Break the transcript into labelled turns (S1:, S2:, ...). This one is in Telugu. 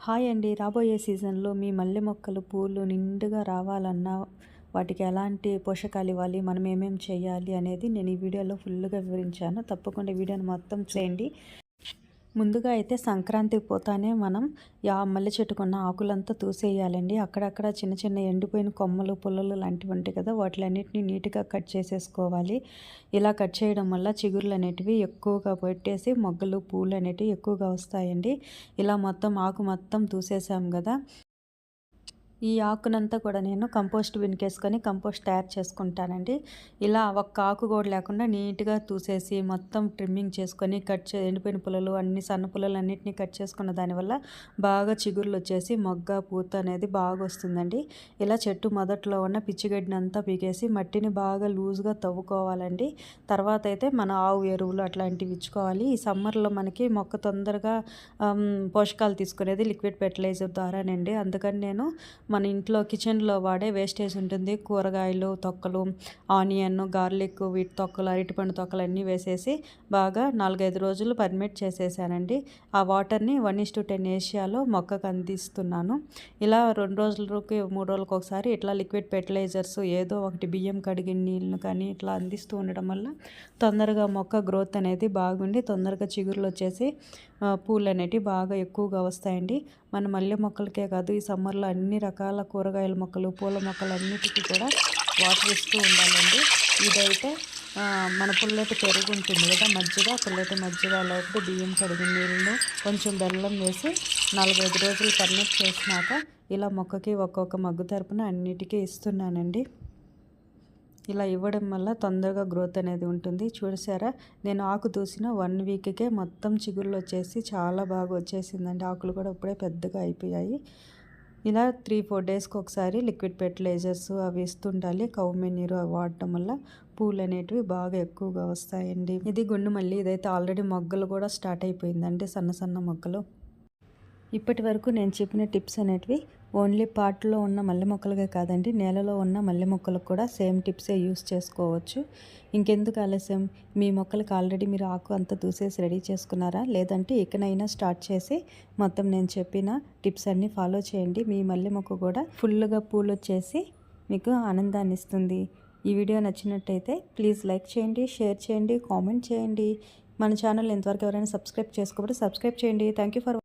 S1: హాయ్ అండి. రాబోయే సీజన్లో మీ మల్లె మొక్కలు పూలు నిండుగా రావాలన్నా వాటికి ఎలాంటి పోషకాలు ఇవ్వాలి మనం ఏమేమి చేయాలి అనేది నేను ఈ వీడియోలో ఫుల్గా వివరించాను. తప్పకుండా వీడియోని మొత్తం చేయండి ముందుగా అయితే సంక్రాంతి పోతానే మనం యా మల్లె చెట్టుకున్న ఆకులంతా తూసేయాలండి. అక్కడక్కడ చిన్న చిన్న ఎండిపోయిన కొమ్మలు పుల్లలు లాంటివి ఉంటాయి కదా వాటిలన్నిటిని నీట్గా కట్ చేసేసుకోవాలి. ఇలా కట్ చేయడం వల్ల చిగురులు అనేటివి ఎక్కువగా పెట్టేసి మొగ్గలు పూలు అనేటివి ఎక్కువగా వస్తాయండి. ఇలా మొత్తం ఆకు మొత్తం తూసేసాం కదా ఈ ఆకునంతా కూడా నేను కంపోస్ట్ బిన్కేసుకొని కంపోస్ట్ తయారు చేసుకుంటానండి. ఇలా ఒక్క ఆకు కూడా లేకుండా నీట్గా తూసేసి మొత్తం ట్రిమ్మింగ్ చేసుకొని కట్ చే ఎండిపోయిన పుల్లలు అన్ని సన్న పుల్లలు అన్నింటినీ కట్ చేసుకున్న దానివల్ల బాగా చిగుర్లు వచ్చేసి మొగ్గ పూత అనేది బాగా వస్తుందండి. ఇలా చెట్టు మొదట్లో ఉన్న పిచ్చిగడ్డిని అంతా పీకేసి మట్టిని బాగా లూజ్గా తవ్వుకోవాలండి. తర్వాత అయితే మన ఆవు ఎరువులు అట్లాంటివి ఇచ్చుకోవాలి. ఈ సమ్మర్లో మనకి మొక్క తొందరగా పోషకాలు తీసుకునేది లిక్విడ్ ఫెర్టిలైజర్ ద్వారానండి. అందుకని నేను మన ఇంట్లో కిచెన్లో వాడే వేస్టేజ్ ఉంటుంది. కూరగాయలు తొక్కలు ఆనియన్ గార్లిక్ వీటి తొక్కలు అరటిపండు తొక్కలు అన్నీ వేసేసి బాగా నాలుగైదు రోజులు పర్మిట్ చేసేసానండి. ఆ వాటర్ని వన్ ఇస్ టు టెన్ ఏషియాలో మొక్కకు అందిస్తున్నాను. ఇలా రెండు రోజులకి మూడు రోజులకు ఒకసారి ఇట్లా లిక్విడ్ ఫెర్టిలైజర్స్ ఏదో ఒకటి బియ్యం కడిగిన నీళ్ళను కానీ ఇట్లా అందిస్తూ ఉండడం వల్ల తొందరగా మొక్క గ్రోత్ అనేది బాగుండి తొందరగా చిగురులు వచ్చేసి పూలు అనేటివి బాగా ఎక్కువగా వస్తాయండి. మన మల్లె మొక్కలకే కాదు ఈ సమ్మర్లో అన్ని రకాల కూరగాయల మొక్కలు పూల మొక్కలు అన్నిటికీ కూడా వాటర్ ఇస్తూ ఉండాలండి. ఇదైతే మన పుల్లటి పెరుగు ఉంటుంది కదా మజ్జిగ పుల్లటి మజ్జిగ లేకపోతే బియ్యం కడిగి నీళ్ళు కొంచెం బెల్లం వేసి నాలుగైదు రోజులు పర్మిట్ చేసినాక ఇలా మొక్కకి ఒక్కొక్క మగ్గు తరపున అన్నిటికీ ఇస్తున్నానండి. ఇలా ఇవ్వడం వల్ల తొందరగా గ్రోత్ అనేది ఉంటుంది. చూసారా? నేను ఆకు దూసిన వన్ వీక్కే మొత్తం చిగుళ్ళు వచ్చేసి చాలా బాగా వచ్చేసిందండి. ఆకులు కూడా ఇప్పుడే పెద్దగా అయిపోయాయి. ఇలా త్రీ ఫోర్ డేస్కి ఒకసారి లిక్విడ్ ఫెర్టిలైజర్స్ అవి ఇస్తుండాలి. కౌ అవి వాడటం వల్ల పూలు అనేటివి బాగా ఎక్కువగా వస్తాయండి. ఇది గుండు మళ్ళీ ఇదైతే ఆల్రెడీ మొగ్గలు కూడా స్టార్ట్ అయిపోయిందండి. సన్న సన్న మొగ్గలు. ఇప్పటి వరకు నేను చెప్పిన టిప్స్ అనేటివి ఓన్లీ పాట్లో ఉన్న మల్లె మొక్కలకే కాదండి నేలలో ఉన్న మల్లె మొక్కలకు కూడా సేమ్ టిప్సే యూస్ చేసుకోవచ్చు. ఇంకెందుకు ఆలస్యం? మీ మొక్కలకు ఆల్రెడీ మీరు ఆకు అంతా దూసేసి రెడీ చేసుకున్నారా? లేదంటే ఇకనైనా స్టార్ట్ చేసి మొత్తం నేను చెప్పిన టిప్స్ అన్నీ ఫాలో చేయండి. మీ మల్లె మొక్క కూడా ఫుల్గా పూలు వచ్చేసి మీకు ఆనందాన్ని ఇస్తుంది. ఈ వీడియో నచ్చినట్టయితే ప్లీజ్ లైక్ చేయండి షేర్ చేయండి కామెంట్ చేయండి. మన ఛానల్ ఎంతవరకు ఎవరైనా సబ్స్క్రైబ్ చేసుకోబట్టి సబ్స్క్రైబ్ చేయండి. Thank you for